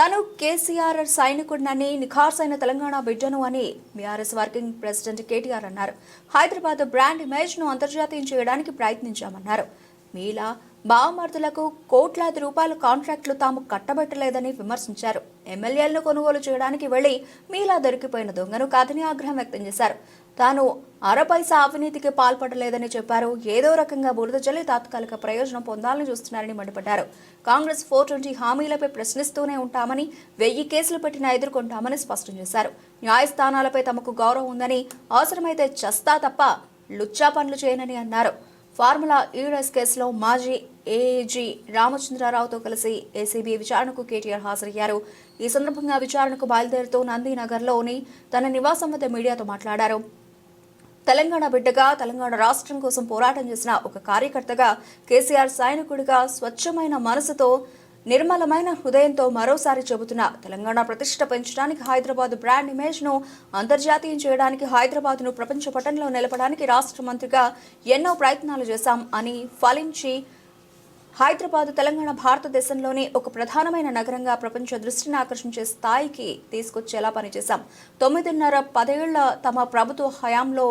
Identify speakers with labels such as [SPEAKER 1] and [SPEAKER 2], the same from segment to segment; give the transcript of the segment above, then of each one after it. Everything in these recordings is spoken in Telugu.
[SPEAKER 1] తను కేసీఆర్ సైనికుడినని నిఖార్సైన తెలంగాణ బిడ్డను అని బీఆర్ఎస్ వర్కింగ్ ప్రెసిడెంట్ కేటీఆర్ అన్నారు. హైదరాబాద్ బ్రాండ్ ఇమేజ్ను అంతర్జాతీయం చేయడానికి ప్రయత్నించామన్నారు. మీలా బావమర్దులకు కోట్లాది రూపాయల కాంట్రాక్టులు తాము కట్టబెట్టలేదని విమర్శించారు. ఎమ్మెల్యేలను కొనుగోలు చేయడానికి వెళ్ళి మీలా దొరికిపోయిన దొంగను కాదని ఆగ్రహం వ్యక్తం చేశారు. తాను అరపైసా అవినీతికి పాల్పడలేదని చెప్పారు. ఏదో రకంగా బురద జల్లి తాత్కాలిక ప్రయోజనం పొందాలని చూస్తున్నారని మండిపడ్డారు. కాంగ్రెస్ ఫోర్ ట్వంటీ హామీలపై ప్రశ్నిస్తూనే ఉంటామని వెయ్యి కేసులు పెట్టినా ఎదుర్కొంటామని స్పష్టం చేశారు. న్యాయస్థానాలపై తమకు గౌరవం ఉందని అవసరమైతే చస్తా తప్ప లుచ్చా పనులు చేయనని అన్నారు. ఫార్ములా ఈడెస్ కేసులో మాజీ ఏఏజీ రామచంద్రారావుతో కలిసి ఏసీబీ విచారణకు కేటీఆర్ హాజరయ్యారు. ఈ సందర్భంగా విచారణకు బయలుదేరుతూ నందీనగర్లోని తన నివాసం వద్ద మీడియాతో మాట్లాడారు. తెలంగాణ బిడ్డగా తెలంగాణ రాష్ట్రం కోసం పోరాటం చేసిన ఒక కార్యకర్తగా కేసీఆర్ సైనికుడిగా స్వచ్ఛమైన మనసుతో నిర్మలమైన హృదయంతో మరోసారి చెబుతున్న తెలంగాణ ప్రతిష్ట పెంచడానికి హైదరాబాద్ బ్రాండ్ ఇమేజ్ను అంతర్జాతీయం చేయడానికి హైదరాబాద్ను ప్రపంచ పటంలో నిలపడానికి రాష్ట్ర మంత్రిగా ఎన్నో ప్రయత్నాలు చేశాం అని ఫలించి హైదరాబాద్ తెలంగాణ భారతదేశంలోనే ఒక ప్రధానమైన నగరంగా ప్రపంచ దృష్టిని ఆకర్షించే స్థాయికి తీసుకొచ్చేలా పనిచేశాం. తొమ్మిదిన్నర పదేళ్ళ తమ ప్రభుత్వ హయాంలో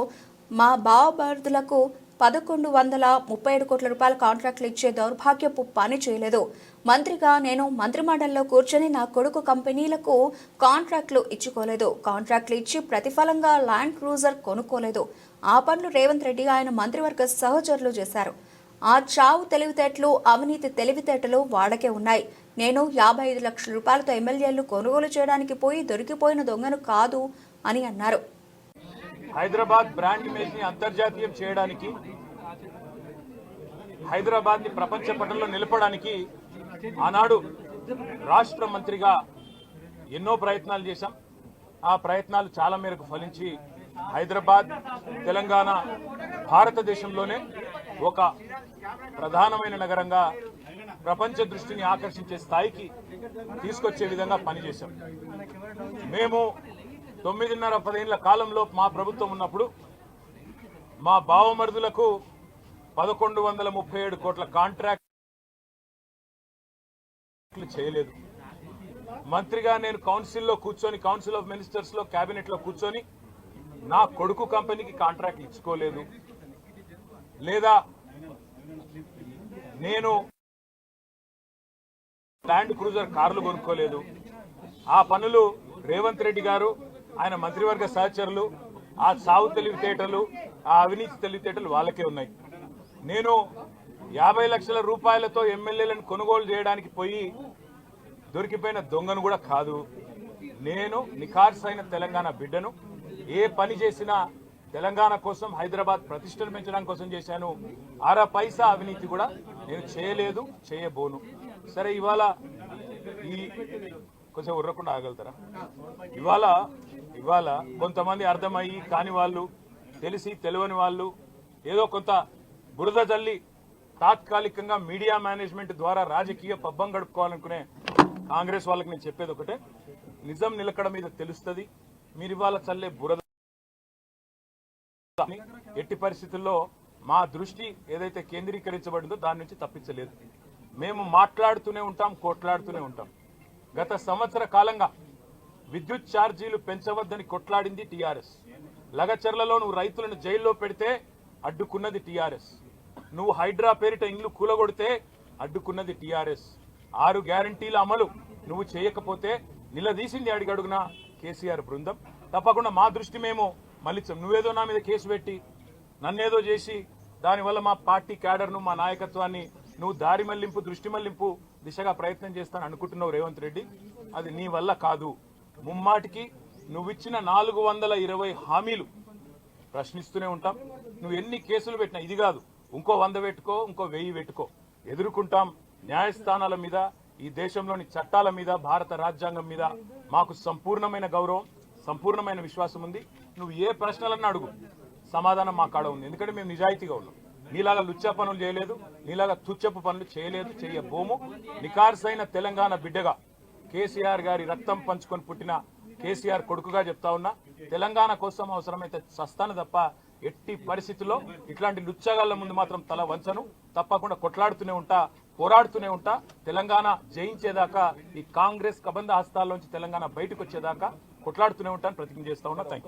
[SPEAKER 1] మా బావబార్దులకు పదకొండు వందల ముప్పై ఏడు కోట్ల రూపాయల కాంట్రాక్టులు ఇచ్చే దౌర్భాగ్యపు పని చేయలేదు. మంత్రిగా నేను మంత్రిమండలిలో కూర్చొని నా కొడుకు కంపెనీలకు కాంట్రాక్టులు ఇచ్చుకోలేదు. కాంట్రాక్టులు ఇచ్చి ప్రతిఫలంగా ల్యాండ్ క్రూజర్ కొనుక్కోలేదు. ఆ పనులు రేవంత్ రెడ్డి ఆయన మంత్రివర్గ సహచరులు చేశారు. ఆ చావు తెలివితేటలు అవినీతి తెలివితేటలు వాడకే ఉన్నాయి. నేను యాభై ఐదు లక్షల రూపాయలతో ఎమ్మెల్యేలు కొనుగోలు చేయడానికి పోయి దొరికిపోయిన దొంగను కాదు అని అన్నారు.
[SPEAKER 2] హైదరాబాద్ బ్రాండ్ ఇమేజ్ని అంతర్జాతీయం చేయడానికి హైదరాబాద్ని ప్రపంచ పటంలో నిలపడానికి ఆనాడు రాష్ట్ర మంత్రిగా ఎన్నో ప్రయత్నాలు చేశాం. ఆ ప్రయత్నాలు చాలా మేరకు ఫలించి హైదరాబాద్ తెలంగాణ భారతదేశంలోనే ఒక ప్రధానమైన నగరంగా ప్రపంచ దృష్టిని ఆకర్షించే స్థాయికి తీసుకొచ్చే విధంగా పనిచేశాం. మేము తొమ్మిదిన్నర పదిహేనుల కాలంలో మా ప్రభుత్వం ఉన్నప్పుడు మా బావమరుదులకు పదకొండు వందల ముప్పై ఏడు కోట్ల కాంట్రాక్ట్లు చేయలేదు. మంత్రిగా నేను కౌన్సిల్లో కూర్చొని కౌన్సిల్ ఆఫ్ మినిస్టర్స్లో క్యాబినెట్లో కూర్చొని నా కొడుకు కంపెనీకి కాంట్రాక్ట్ ఇచ్చుకోలేదు. లేదా నేను ల్యాండ్ క్రూజర్ కార్లు కొనుక్కోలేదు. ఆ పనులు రేవంత్ రెడ్డి గారు ఆయన మంత్రివర్గ సహచరులు ఆ సావు తెలివితేటలు ఆ అవినీతి తెలివితేటలు వాళ్ళకే ఉన్నాయి. నేను యాభై లక్షల రూపాయలతో ఎమ్మెల్యేలను కొనుగోలు చేయడానికి పోయి దొరికిపోయిన దొంగను కూడా కాదు. నేను నిఖార్సైన తెలంగాణ బిడ్డను. ఏ పని చేసినా తెలంగాణ కోసం హైదరాబాద్ ప్రతిష్టలు పెంచడం కోసం చేశాను. అర పైసా అవినీతి కూడా నేను చేయలేదు చేయబోను. సరే ఇవాళ ఈ కొంచెం ఉర్రకుండా ఆగలుగుతారా? ఇవాళ ఇవాళ కొంతమంది అర్థమయ్యి కాని వాళ్ళు తెలిసి తెలియని వాళ్ళు ఏదో కొంత బురద జల్లి తాత్కాలికంగా మీడియా మేనేజ్మెంట్ ద్వారా రాజకీయ పబ్బం గడుపుకోవాలనుకునే కాంగ్రెస్ వాళ్ళకి నేను చెప్పేది ఒకటే. నిజం నిలకడ మీద తెలుస్తుంది. మీరు ఇవాళ చల్లే బురద ఎట్టి పరిస్థితుల్లో మా దృష్టి ఏదైతే కేంద్రీకరించబడిందో దాని నుంచి తప్పించలేదు. మేము మాట్లాడుతూనే ఉంటాం కొట్లాడుతూనే ఉంటాం. గత సంవత్సర కాలంగా విద్యుత్ ఛార్జీలు పెంచవద్దని కొట్లాడింది టీఆర్ఎస్. లగచర్లలో నువ్వు రైతులను జైల్లో పెడితే అడ్డుకున్నది టీఆర్ఎస్. నువ్వు హైడ్రా పేరిట ఇండ్లు కూలగొడితే అడ్డుకున్నది టీఆర్ఎస్. ఆరు గ్యారంటీల అమలు నువ్వు చేయకపోతే నిలదీసింది అడిగడుగున కేసీఆర్ బృందం. తప్పకుండా మా దృష్టి మేము మళ్ళించాం. నువ్వేదో నా మీద కేసు పెట్టి నన్నేదో చేసి దానివల్ల మా పార్టీ క్యాడర్ను మా నాయకత్వాన్ని నువ్వు దారి మళ్ళింపు దృష్టి మళ్ళింపు దిశగా ప్రయత్నం చేస్తాను అనుకుంటున్నావు రేవంత్ రెడ్డి. అది నీ వల్ల కాదు. ముమ్మాటికి నువ్విచ్చిన నాలుగు వందల ఇరవై హామీలు ప్రశ్నిస్తూనే ఉంటాం. నువ్వు ఎన్ని కేసులు పెట్టినా ఇది కాదు. ఇంకో వంద పెట్టుకో ఇంకో వెయ్యి పెట్టుకో. ఎదుర్కొంటాం న్యాయస్థానాల మీద ఈ దేశంలోని చట్టాల మీద భారత రాజ్యాంగం మీద మాకు సంపూర్ణమైన గౌరవం సంపూర్ణమైన విశ్వాసం ఉంది. నువ్వు ఏ ప్రశ్నలన్నా అడుగు. సమాధానం మా కాడ ఉంది. ఎందుకంటే మేము నిజాయితీగా ఉన్నాం. నీలాగా లుచ్చ పనులు చేయలేదు నీలాగా తుచ్చపు పనులు చేయలేదు చేయబోము నికార్సైన తెలంగాణ బిడ్డగా కేసీఆర్ గారి రక్తం పంచుకొని పుట్టిన కేసీఆర్ కొడుకుగా చెప్తా ఉన్నా తెలంగాణ కోసం అవసరమైతే సస్తాను తప్ప ఎట్టి పరిస్థితుల్లో ఇట్లాంటి లుచ్చగాళ్ళ ముందు మాత్రం తల వంచను. తప్పకుండా కొట్లాడుతూనే ఉంటా పోరాడుతూనే ఉంటా. తెలంగాణ జయించేదాకా ఈ కాంగ్రెస్ కబంధ హస్తాల్లోంచి తెలంగాణ బయటకు వచ్చేదాకా కొట్లాడుతూనే ఉంటాను ప్రతిజ్ఞ చేస్తా ఉన్నా. థ్యాంక్